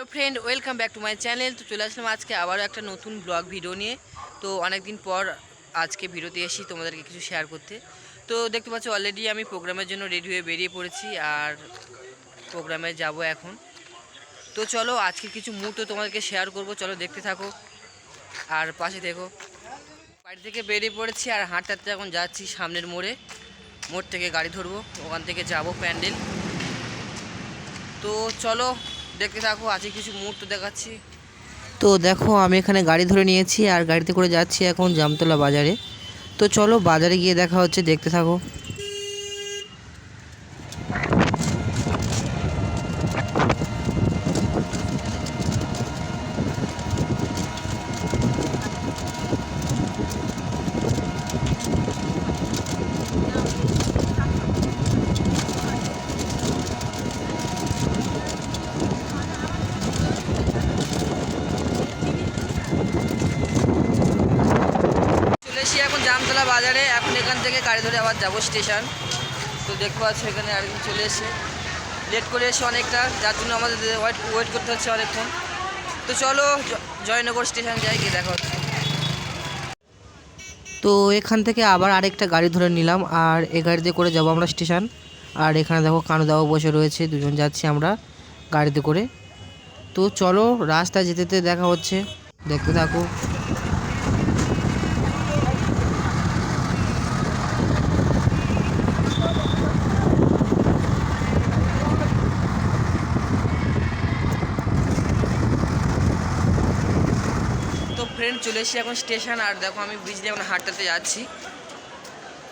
Hello friend, welcome back to my channel. তো চলে আসলাম আজকে আবারও একটা নতুন ব্লগ ভিডিও নিয়ে। তো অনেক দিন পর আজকে ভিডিওতে এসি তোমাদেরকে কিছু শেয়ার করতে। তো দেখতে পাচ্ছ অলরেডি আমি প্রোগ্রামের জন্য রেডি হয়ে বেরিয়ে পড়েছি আর প্রোগ্রামে যাব এখন। তো চলো আজকে কিছু মুহূর্ত তোমাদেরকে শেয়ার করব। চলো দেখতে থাকো আর পাশে দেখো। বাড়ি থেকে বেরিয়ে পড়েছি আর হাঁটতে হাঁটতে এখন যাচ্ছি সামনের মোড়ে। মোড় থেকে গাড়ি ধরবো, ওখান থেকে যাব প্যান্ডেল। তো চলো দেখতে থাকো, আজকে কিছু মুহূর্ত দেখাচ্ছি। তো দেখো, আমি এখানে গাড়ি ধরে নিয়েছি আর গাড়িতে করে যাচ্ছি এখন জামতলা বাজারে। তো চলো বাজারে গিয়ে দেখা হচ্ছে, দেখতে থাকো। এখন জামতলা বাজারে এখন এখান থেকে গাড়ি ধরে আবার যাব স্টেশন। তো দেখতে পাচ্ছ এখানে আরেকজন চলে এসে লেট করে এসে অনেকটা, যার জন্য আমাদের ওয়েট ওয়েট করতে হচ্ছে অনেকক্ষণ। তো চলো জয়নগর স্টেশন যাই, গিয়ে দেখা হচ্ছে। তো এখান থেকে আবার আরেকটা গাড়ি ধরে নিলাম, আর এ গাড়িতে করে যাব আমরা স্টেশন। আর এখানে দেখো কানুদাও বসে রয়েছে, দুজন যাচ্ছি আমরা গাড়িতে করে। তো চলো, রাস্তায় যেতে যেতে দেখা হচ্ছে। দেখতে থাকো তো ফ্রেন্ড চলে এসেছি এখন স্টেশন আর দেখো আমি ব্রিজ দিয়ে এখন হাঁটতে যাচ্ছি।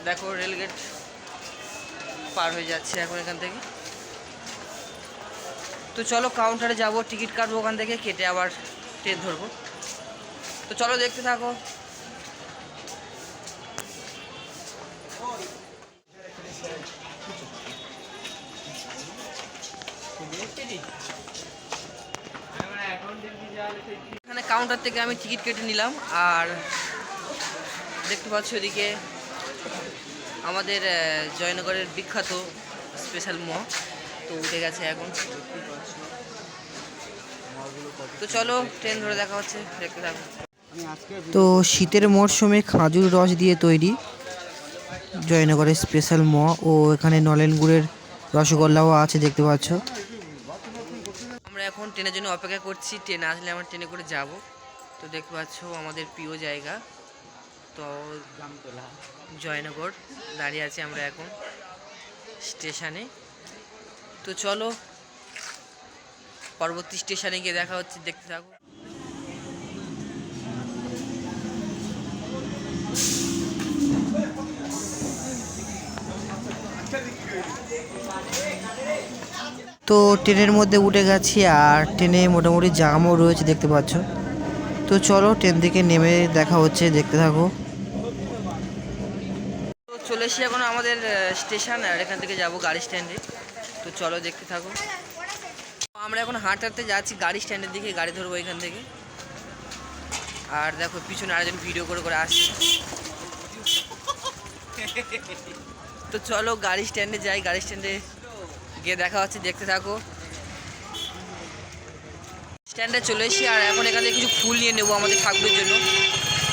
দেখো রেলগেট পার হয়ে যাচ্ছে এখন এখান থেকে। তো চলো কাউন্টারে যাব টিকিট কাটবো ওখান থেকে কেটে আবার ট্রেন ধরবো। তো চলো দেখতে থাকো। কাউন্টার থেকে আমি টিকিট কেটে নিলাম, আর দেখতে পাচ্ছ ওদিকে আমাদের জয়নগরের বিখ্যাত স্পেশাল ম তো উঠে গেছে এখন। তো চলো ট্রেন ধরে দেখা হচ্ছে, দেখতে থাকো। তো শীতের মরশুমে খাজুর রস দিয়ে তৈরি জয়নগরের স্পেশাল ম ও এখানে নলেন গুড়ের রসগোল্লাও আছে, দেখতে পাচ্ছ। ট্রেনের জন্য অপেক্ষা করছি। ট্রেন আসলে আমরা ট্রেনে করে যাব। তো দেখতে পাচ্ছ আমাদের প্রিয় জায়গা। তো জয়নগর দাঁড়িয়ে আছি আমরা এখন স্টেশনে। তো চলো, পরবর্তী স্টেশনে গিয়ে দেখা হচ্ছে, দেখতে থাকো। তো ট্রেনের মধ্যে উঠে গেছি আর ট্রেনে মোটামুটি জামও রয়েছে, দেখতে পাচ্ছ। তো চলো ট্রেন থেকে নেমে দেখা হচ্ছে, দেখতে থাকো। তো চলে এসেছি এখন আমাদের স্টেশন, আর এখান থেকে যাব গাড়ি স্ট্যান্ডে। তো চলো দেখতে থাকো। আমরা এখন হাঁটতে হাঁটতে যাচ্ছি গাড়ি স্ট্যান্ডের দিকে, গাড়ি ধরবো এখান থেকে। আর দেখো, পিছনে আরেকজন ভিডিও করে করে আসছে। তো চলো গাড়ি স্ট্যান্ডে যাই, গাড়ি স্ট্যান্ডে গিয়ে দেখা হচ্ছে, দেখতে থাকো। স্ট্যান্ডে চলে এসেছি, আর এখন এখান থেকে কিছু ফুল নিয়ে নেব আমাদের ঠাকুরের জন্য।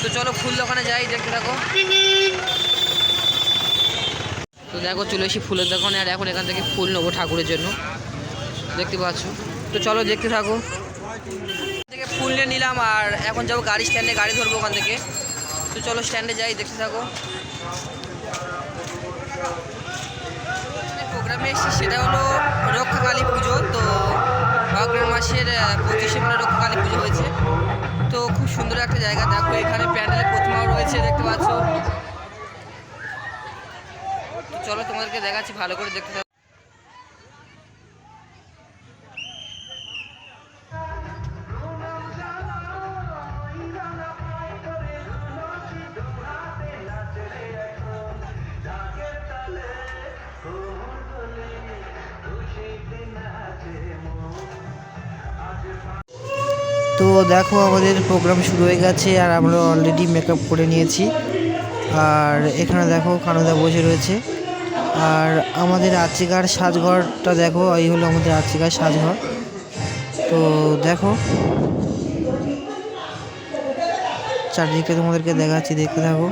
তো চলো ফুল দোকানে যাই, দেখতে থাকো। তো দেখো, চলে এসেছি ফুলের দোকানে, আর এখন এখান থেকে ফুল নেব ঠাকুরের জন্য। দেখতে পাচ্ছ? তো চলো দেখতে থাকো। থেকে ফুল নিয়ে নিলাম, আর এখন যাব গাড়ি স্ট্যান্ডে গাড়ি ধরবো ওখান থেকে। তো চলো স্ট্যান্ডে যাই, দেখতে থাকো। প্রোগ্রামে এসেছি, সেটা হলো রক্ষাকালী পুজো। তো অগ্রহণ মাসের পঁচিশে মানে রক্ষাকালী পুজো হয়েছে। তো খুব সুন্দর একটা জায়গা। দেখো, এখানে প্যান্ডেলের প্রতিমাও রয়েছে, দেখতে পাচ্ছ। চলো তোমাদেরকে দেখাচ্ছি, ভালো করে দেখতে তো দেখো আমাদের প্রোগ্রাম শুরু হয়ে গেছে আর আমরা অলরেডি মেকআপ করে নিয়েছি। আর এখানে দেখো কানুদা বসে রয়েছে। আর আমাদের আর্চিকার সাজঘরটা দেখো, এই হলো আমাদের আর্চিকার সাজঘর। তো দেখো। চারদিকটা তোমাদেরকে দেখাচ্ছি, দেখতে থাকো।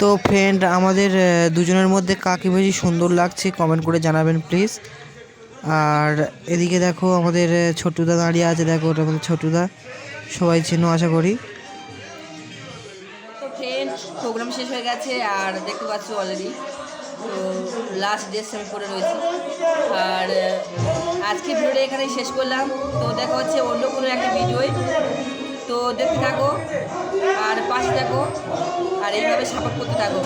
তো ফ্রেন্ড আমাদের দুজনের মধ্যে কাকে বেশি সুন্দর লাগছে কমেন্ট করে জানাবেন প্লিজ আর এদিকে দেখো আমাদের ছোটুদা দাঁড়িয়ে আছে, দেখো ওটা আমাদের ছোটুদা সবাই চেনো আশা করি। তো ফ্রেন্ড প্রোগ্রাম শেষ হয়ে গেছে আর দেখতে পাচ্ছ অলরেডি তো লাস্ট ড্রেস আমি পরে রয়েছি। আর আজকে ভিডিওটা এখানেই শেষ করলাম। তো দেখা হচ্ছে অন্য কোনো একটা ভিডিওয় তো দেখতে থাকো আর পাশে থাকো আর এইভাবে সাপোর্ট করতে থাকো।